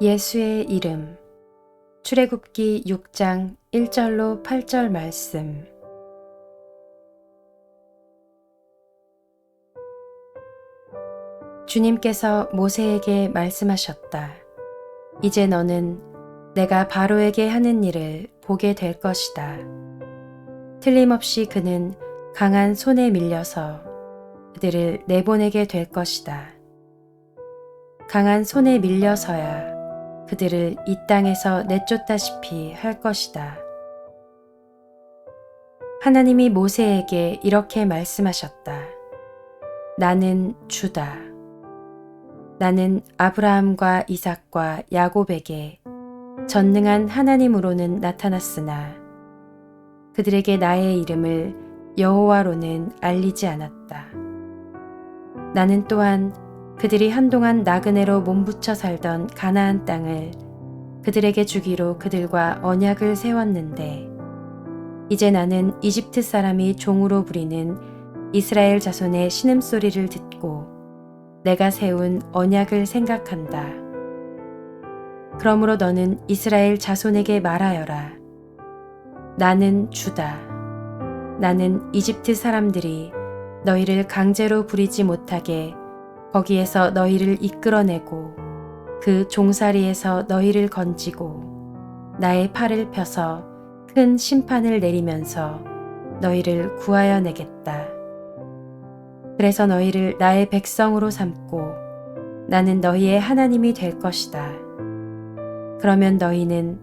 예수의 이름 출애굽기 6장 1절로 8절 말씀 주님께서 모세에게 말씀하셨다. 이제 너는 내가 바로에게 하는 일을 보게 될 것이다. 틀림없이 그는 강한 손에 밀려서 그들을 내보내게 될 것이다. 강한 손에 밀려서야 그들을 이 땅에서 내쫓다시피 할 것이다. 하나님이 모세에게 이렇게 말씀하셨다. 나는 주다. 나는 아브라함과 이삭과 야곱에게 전능한 하나님으로는 나타났으나 그들에게 나의 이름을 여호와로는 알리지 않았다. 나는 또한 그들이 한동안 나그네로 몸부쳐 살던 가나안 땅을 그들에게 주기로 그들과 언약을 세웠는데 이제 나는 이집트 사람이 종으로 부리는 이스라엘 자손의 신음소리를 듣고 내가 세운 언약을 생각한다. 그러므로 너는 이스라엘 자손에게 말하여라. 나는 주다. 나는 이집트 사람들이 너희를 강제로 부리지 못하게 거기에서 너희를 이끌어내고 그 종살이에서 너희를 건지고 나의 팔을 펴서 큰 심판을 내리면서 너희를 구하여 내겠다. 그래서 너희를 나의 백성으로 삼고 나는 너희의 하나님이 될 것이다. 그러면 너희는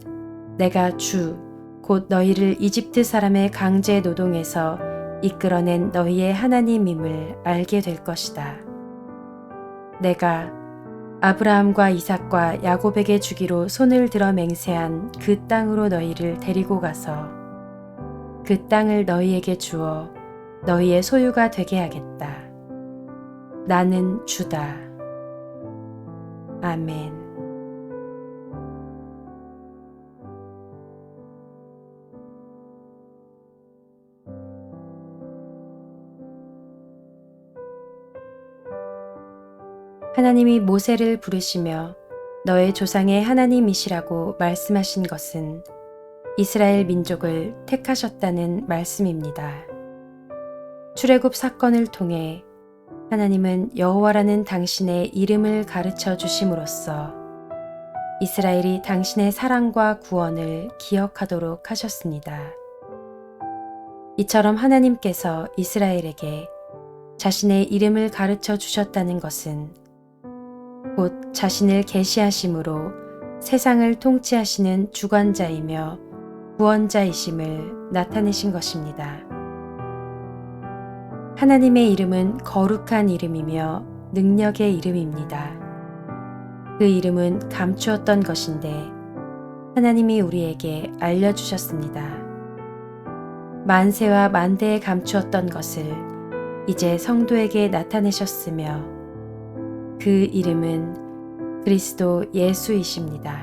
내가 주, 곧 너희를 이집트 사람의 강제 노동에서 이끌어낸 너희의 하나님임을 알게 될 것이다. 내가 아브라함과 이삭과 야곱에게 주기로 손을 들어 맹세한 그 땅으로 너희를 데리고 가서 그 땅을 너희에게 주어 너희의 소유가 되게 하겠다. 나는 주다. 아멘. 하나님이 모세를 부르시며 너의 조상의 하나님이시라고 말씀하신 것은 이스라엘 민족을 택하셨다는 말씀입니다. 출애굽 사건을 통해 하나님은 여호와라는 당신의 이름을 가르쳐 주심으로써 이스라엘이 당신의 사랑과 구원을 기억하도록 하셨습니다. 이처럼 하나님께서 이스라엘에게 자신의 이름을 가르쳐 주셨다는 것은 곧 자신을 계시하심으로 세상을 통치하시는 주관자이며 구원자이심을 나타내신 것입니다. 하나님의 이름은 거룩한 이름이며 능력의 이름입니다. 그 이름은 감추었던 것인데 하나님이 우리에게 알려주셨습니다. 만세와 만대에 감추었던 것을 이제 성도에게 나타내셨으며 그 이름은 그리스도 예수이십니다.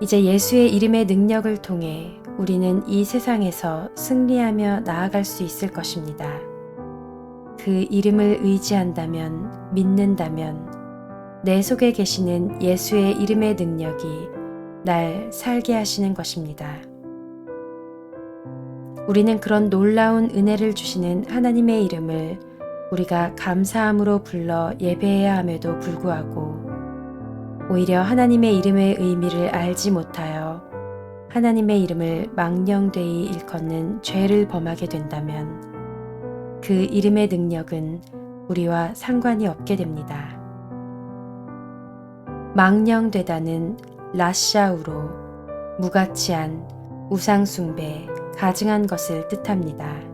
이제 예수의 이름의 능력을 통해 우리는 이 세상에서 승리하며 나아갈 수 있을 것입니다. 그 이름을 의지한다면, 믿는다면, 내 속에 계시는 예수의 이름의 능력이 날 살게 하시는 것입니다. 우리는 그런 놀라운 은혜를 주시는 하나님의 이름을 우리가 감사함으로 불러 예배해야 함에도 불구하고 오히려 하나님의 이름의 의미를 알지 못하여 하나님의 이름을 망령되이 일컫는 죄를 범하게 된다면 그 이름의 능력은 우리와 상관이 없게 됩니다. 망령되다는 라샤우로 무가치한 우상숭배, 가증한 것을 뜻합니다.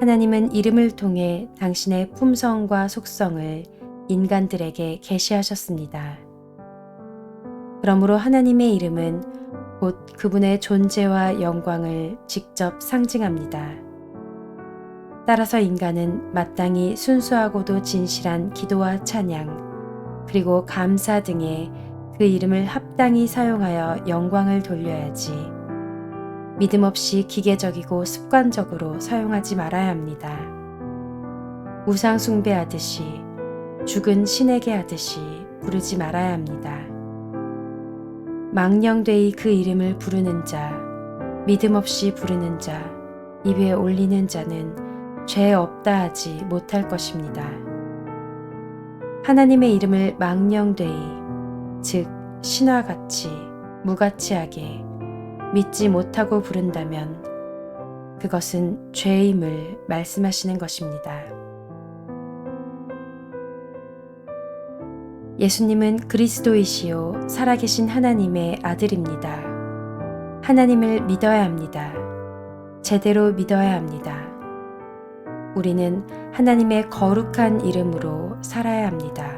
하나님은 이름을 통해 당신의 품성과 속성을 인간들에게 계시하셨습니다. 그러므로 하나님의 이름은 곧 그분의 존재와 영광을 직접 상징합니다. 따라서 인간은 마땅히 순수하고도 진실한 기도와 찬양, 그리고 감사 등의 그 이름을 합당히 사용하여 영광을 돌려야지 믿음 없이 기계적이고 습관적으로 사용하지 말아야 합니다. 우상 숭배하듯이 죽은 신에게 하듯이 부르지 말아야 합니다. 망령되이 그 이름을 부르는 자, 믿음 없이 부르는 자, 입에 올리는 자는 죄 없다 하지 못할 것입니다. 하나님의 이름을 망령되이, 즉 신화같이 무가치하게 믿지 못하고 부른다면 그것은 죄임을 말씀하시는 것입니다. 예수님은 그리스도이시요 살아계신 하나님의 아들입니다. 하나님을 믿어야 합니다. 제대로 믿어야 합니다. 우리는 하나님의 거룩한 이름으로 살아야 합니다.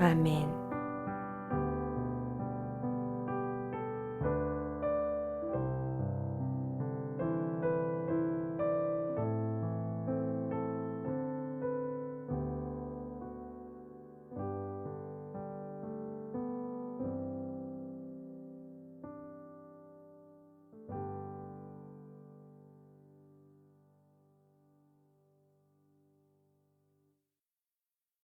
아멘.